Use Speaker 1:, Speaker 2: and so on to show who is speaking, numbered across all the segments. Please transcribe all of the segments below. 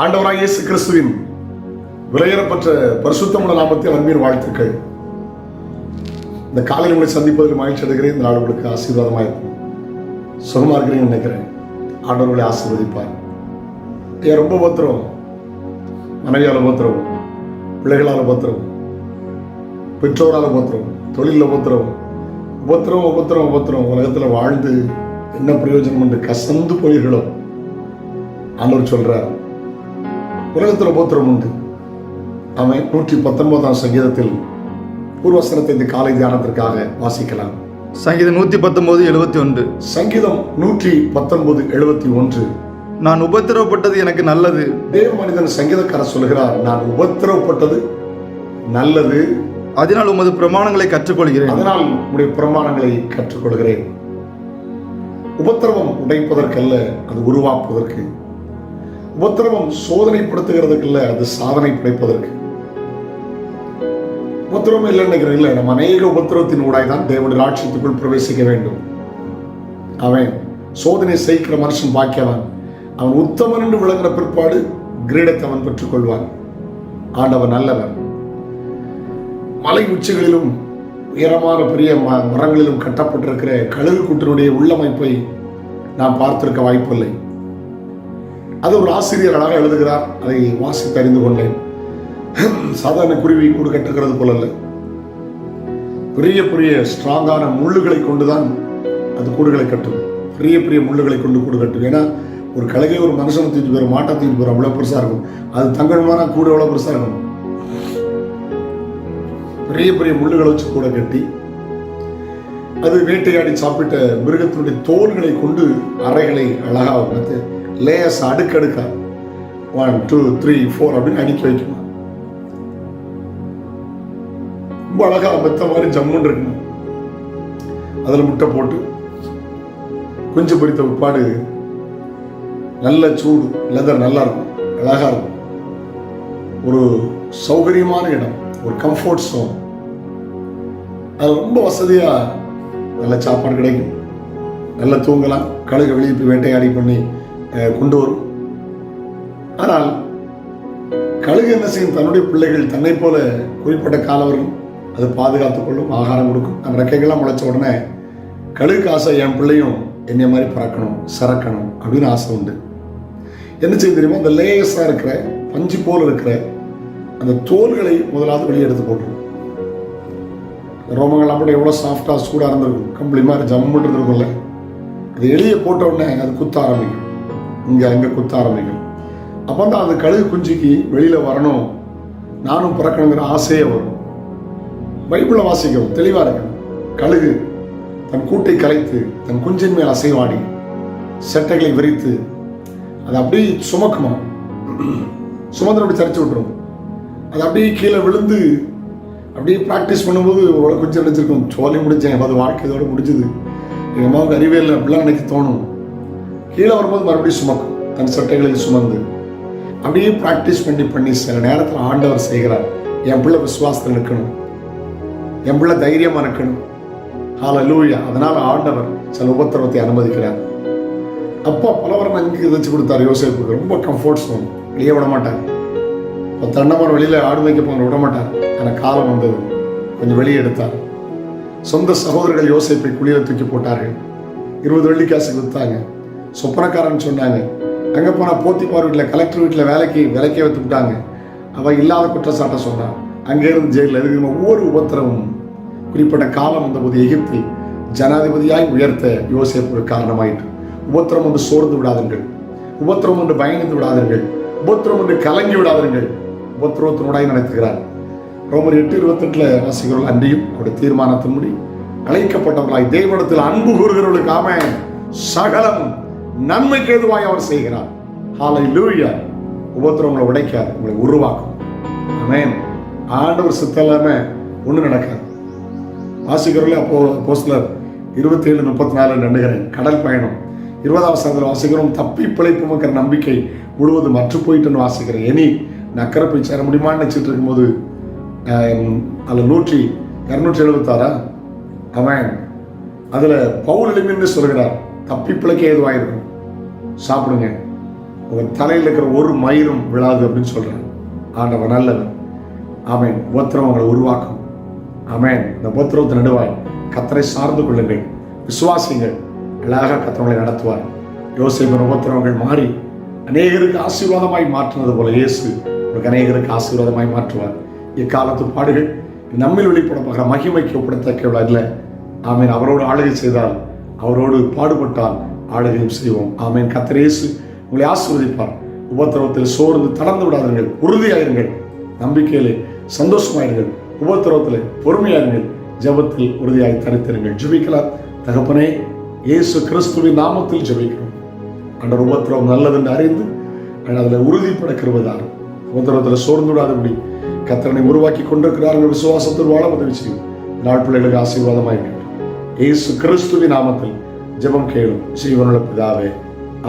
Speaker 1: ஆண்டவராக இயேசு கிறிஸ்துவின் விலையேறப்பட்ட பரிசுத்தமுள்ள நாமத்தில் அன்பின் வாழ்த்துக்கள். இந்த காலையில் உங்களை சந்திப்பதில் மகிழ்ச்சி அடைகிறேன். இந்த நாள் உங்களுக்கு ஆசீர்வாதமாக இருக்கும் சுகமாக இருக்கிறீங்கன்னு நினைக்கிறேன். ஆண்டவர்களை ஆசீர்வதிப்பார். ஏன் ரொம்ப பத்திரம் மனைவியால் பத்திரம் பிள்ளைகளால் பத்திரம் பெற்றோரால் பத்திரம் தொழிலில் உபத்திரம் உபத்திரம் உபத்திரம் உபத்திரம் உலகத்தில் வாழ்ந்து என்ன பிரயோஜனம் என்று கசந்து போயிர்களோ ஆண்டவர் சொல்கிறார் உலகத்தில் உபத்திரம் உண்டு. அவன் நூற்றி பத்தொன்பதாம் சங்கீதத்தில் பூர்வசனத்தை இந்த காலை தியானத்திற்காக வாசிக்கலாம்.
Speaker 2: சங்கீதம் நூத்தி பத்தொன்பது எழுபத்தி ஒன்று.
Speaker 1: சங்கீதம் நூற்றி பத்தொன்பது எழுபத்தி ஒன்று.
Speaker 2: நான் உபத்திரவப்பட்டது எனக்கு நல்லது.
Speaker 1: தேவ மனிதன் சங்கீதக்காரர் சொல்கிறார் நான் உபத்திரவப்பட்டது நல்லது.
Speaker 2: அதனால் உமது பிரமாணங்களை கற்றுக்கொள்கிறேன்.
Speaker 1: அதனால் உடைய பிரமாணங்களை கற்றுக்கொள்கிறேன். உபத்திரவம் உடைப்பதற்கல்ல அது உருவாக்குவதற்கு. உபத்திரவம் சோதனைப்படுத்துகிறதுக்கல்ல அது சாதனை படைப்பதற்கு. உபத்திரவம் இல்லைன்னு இல்லை நம்ம அநேக உபத்திரவத்தின் ஊடாய் தான் தேவனுடைய ராட்சியத்துக்குள் பிரவேசிக்க வேண்டும். அவன் சோதனை செய்கிற மனுஷன் பாக்கியவன். அவன் உத்தமன் என்று விளங்குற பிற்பாடு கிரீடத்தை அவன் பெற்றுக்கொள்வான். ஆண்டவன் நல்லவன் மலை உச்சிகளிலும் உயரமான பெரிய ம- மரங்களிலும் கட்டப்பட்டிருக்கிற கழுகு கூட்டினுடைய உள்ளமைப்பை நான் பார்த்திருக்க வாய்ப்பில்லை. அது ஒரு ஆசிரியர் அழகாக எழுதுகிறார். அதை வாசித்து அறிந்து கொண்டேன். சாதாரண குருவி கூடு கட்டுகிறது போல பெரிய பெரிய ஸ்ட்ராங்கான முள்ளுகளை கொண்டுதான் அது கூடுகளை கட்டும். பெரிய பெரிய முள்ளுகளை கொண்டு கூடு கட்டும். ஏன்னா ஒரு கழுகை ஒரு மனுஷனை தூக்கிட்டு போயிடும் மாட்டை தூக்கிட்டு போயிடும் அவ்வளோ பெருசாக இருக்கும். அது தங்கணுமான கூடு எவ்வளோ பெருசாக இருக்கும்? பெரிய பெரிய முள்ளுகளை வச்சு கூட கட்டி அது வேட்டையாடி சாப்பிட்ட மிருகத்தினுடைய தோள்களை கொண்டு அறைகளை அழகாக வந்து லேயர்ஸ் அடுக்கடுக்கா. ஒன் டூ த்ரீ ஃபோர் அப்படின்னு அடுக்கி வைக்கணும். ரொம்ப அழகாக மெத்த மாதிரி ஜம்முன்னு இருக்கணும். அதில் முட்டை போட்டு குஞ்சு பொரித்த உட்பாடு நல்ல சூடு லெதர் நல்லா இருக்கும் அழகா இருக்கும். ஒரு சௌகரியமான இடம் ஒரு கம்ஃபர்ட் சோன் அது ரொம்ப வசதியாக நல்ல சாப்பாடு கிடைக்கும். நல்ல தூங்கலாம் கழுகு வெளியே போய் வேட்டையாடி பண்ணி கொண்டு வரும். ஆனால் கழுகு என்ன செய்யும்? தன்னுடைய பிள்ளைகள் தன்னை போல குறிப்பிட்ட காலவரும் அது பாதுகாத்துக் கொள்ளும் ஆகாரம் கொடுக்கும். அந்த ரெக்கைகள்லாம் முளைச்ச உடனே கழுகு ஆசை என் பிள்ளையும் என்னை மாதிரி பறக்கணும் சறக்கணும் அப்படின்னு ஆசை உண்டு. என்ன செய்யும் தெரியுமா? அந்த லேயஸாக இருக்கிற பஞ்சு போல் இருக்கிற அந்த தோல்களை முதலாவது வெளியே எடுத்து போட்டுரும். ரோமங்கள்லாம் கூட எவ்வளோ சாஃப்டாக சூடாக இருந்திருக்கும். கம்பளி மாதிரி ஜம்முன்னு இருந்திருக்கும்ல. அது எளிய போட்ட உடனே அது குத்த ஆரம்பிக்கும். இங்கே அங்கே குத்த ஆரம்பிக்கும். அப்போ தான் அந்த கழுகு குஞ்சுக்கு வெளியில் வரணும். நானும் பிறக்கணுங்கிற ஆசையே வரும். பைபிளை வாசிக்கவும் தெளிவாக இருக்கு கழுகு தன் கூட்டை கலைத்து தன் குஞ்சின் மேல் அசைவாடி செட்டைகளை விரித்து அதை அப்படியே சுமக்குமா? சுமந்திரம் அப்படி தரிச்சு விட்டுரும். அது அப்படியே கீழே விழுந்து அப்படியே ப்ராக்டிஸ் பண்ணும்போது ஒரு கொஞ்சம் நினச்சிருக்கும். சோலி முடிச்சேன். அது வாழ்க்கையோடு முடிஞ்சுது. எங்கள் அம்மாவுக்கு அறிவே இல்லை. அப்படிலாம் எனக்கு தோணும். கீழே வரும்போது மறுபடியும் சுமக்கும். தன் சட்டைகளில் சுமந்து அப்படியே ப்ராக்டிஸ் பண்ணி பண்ணி சில நேரத்தில் ஆண்டவர் செய்கிறார். என் பிள்ளை விசுவாசத்தில் இருக்கணும் என் பிள்ளை தைரியமாக நிற்கணும். ஹால லூயா அதனால் ஆண்டவர் சில உபத்திரவத்தை அனுமதிக்கிறார். அப்பா பலவரம் அங்கே வச்சு கொடுத்தாரு யோசிப்புக்கு. ரொம்ப கம்ஃபர்ட் ஜோன் வெளியே விட மாட்டார். பத்து வெளியில் ஆடு வைக்க போங்க விட மாட்டார். ஆனால் காலம் வந்தது. கொஞ்சம் வெளியே எடுத்தார். சொந்த சகோதரர்கள் யோசிப்பை குளியல தூக்கி போட்டார்கள். இருபது வெள்ளி காசு சொப்பனக்காரன் சொன்னாங்க அங்கே போனால் போத்திப்பார் வீட்டில் கலெக்டர் வீட்டில் வேலைக்கு விலைக்கே வைத்து விட்டாங்க. அவள் இல்லாத குற்றச்சாட்டை சொன்னான் அங்கேருந்து ஜெயிலில் இருக்கிற ஒவ்வொரு உபத்திரமும் குறிப்பிட்ட காலம் வந்தபோது எகிப்தில் ஜனாதிபதியாய் உயர்த்த யோசிப்பு ஒரு காரணமாயிற்று. உபத்திரம் ஒன்று சோர்ந்து விடாதீர்கள். உபத்திரம் ஒன்று பயணித்து விடாதீர்கள். உபத்திரம் ஒன்று கலங்கி விடாதீர்கள். உபத்திரவத்தினோடாய் நடத்துகிறார். ரோமர் எட்டு இருபத்தெட்டில் வாசிக்கிறோம் அன்றியும் அவருடைய தீர்மானத்தின்படி அழைக்கப்பட்டவர்களாய் தெய்வடத்தில் அன்பு கூறுகிறவர்களுக்காம சகலம் நன்மைக்கு எதுவாய் அவர் செய்கிறார். ஹாலை லூயா உபத்திரவங்களை உடைக்காது உங்களை உருவாக்கும். ஆமென் ஆண்டவர் இல்லாமல் ஒன்றும் நடக்காது. வாசிக்கிறவர்களே அப்போ போஸ்லர் இருபத்தி ஏழு முப்பத்தி நாலு நண்டுகிறேன் கடல் பயணம். இருபதாம் சாதத்தில் வாசிக்கிறோம் தப்பி பிழைப்புமக்கிற நம்பிக்கை முழுவதும் மற்று போயிட்டுன்னு வாசிக்கிறேன். இனி நக்கரை போய் சேர முடியுமான்னு நினச்சிட்டு இருக்கும்போது அதில் நூற்றி இரநூற்றி எழுபத்தாறா? அவன் அதில் பவுல் எளிமைன்னு சொல்கிறார் தப்பிப்பிழைக்க ஏதுவாக இருக்கும் சாப்பிடுங்க. உங்கள் தலையில் இருக்கிற ஒரு மயிரும் விழாது அப்படின்னு சொல்கிறான் ஆண்டவன் நல்லவன் ஆமென். உபத்திரம் அவங்களை உருவாக்கும். ஆமேன். இந்த உபத்திரவத்தை நடுவாய். கத்தரை சார்ந்து கொள்ளுங்கள். விசுவாசிங்கள் அழகாக கத்தவங்களை நடத்துவார். யோசிப்பின் உபத்திரவங்கள் மாறி அநேகருக்கு ஆசீர்வாதமாய் மாற்றினது போல இயேசு உங்களுக்கு அநேகருக்கு ஆசீர்வாதமாய் மாற்றுவார். இக்காலத்து பாடுகள் நம்மில் வெளிப்பட மகிமைக்கு ஒப்படத்தக்க இல்லை. ஆமீன். அவரோடு ஆளுகை செய்தால் அவரோடு பாடுபட்டால் ஆளுகையும் செய்வோம். ஆமேன். கத்தரேசு உங்களை ஆசிர்வதிப்பார். உபத்திரவத்தில் சோர்ந்து தளர்ந்து விடாதீர்கள். உறுதியாயிருங்கள். நம்பிக்கையிலே சந்தோஷமாயிருங்கள். உபத்திரவத்தில் பொறுமையாயிருங்கள். ஜெபத்தில் உறுதியாக தரித்திருங்கள். ஜெபிக்கலாம். தகப்பனே இயேசு கிறிஸ்துவின் நாமத்தில் ஜெபிக்கிறோம். அன்றர் உபத்திரவம் நல்லதென்று அறிந்து அதில் உறுதிப்பட கிருபதார் உபத்திரவத்தில் சோர்ந்து விடாதபடி கத்தரனை உருவாக்கி கொண்டிருக்கிறார்கள் விசுவாசத்தில் வாழ உதவி செய்யும். நாள் பிள்ளைகளுக்கு ஆசீர்வாதமாக இயேசு கிறிஸ்துவின் நாமத்தில் ஜெபம் கேளும் ஜீவனுள்ள பிதாவே.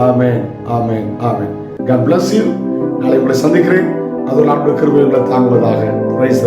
Speaker 1: ஆமேன் ஆமேன் ஆமென். God பிளஸ் யூ நாளை உங்களை சந்திக்கிறேன். அது நாட்கள் கிருபைகளை தாங்குவதாக. பிரைஸ்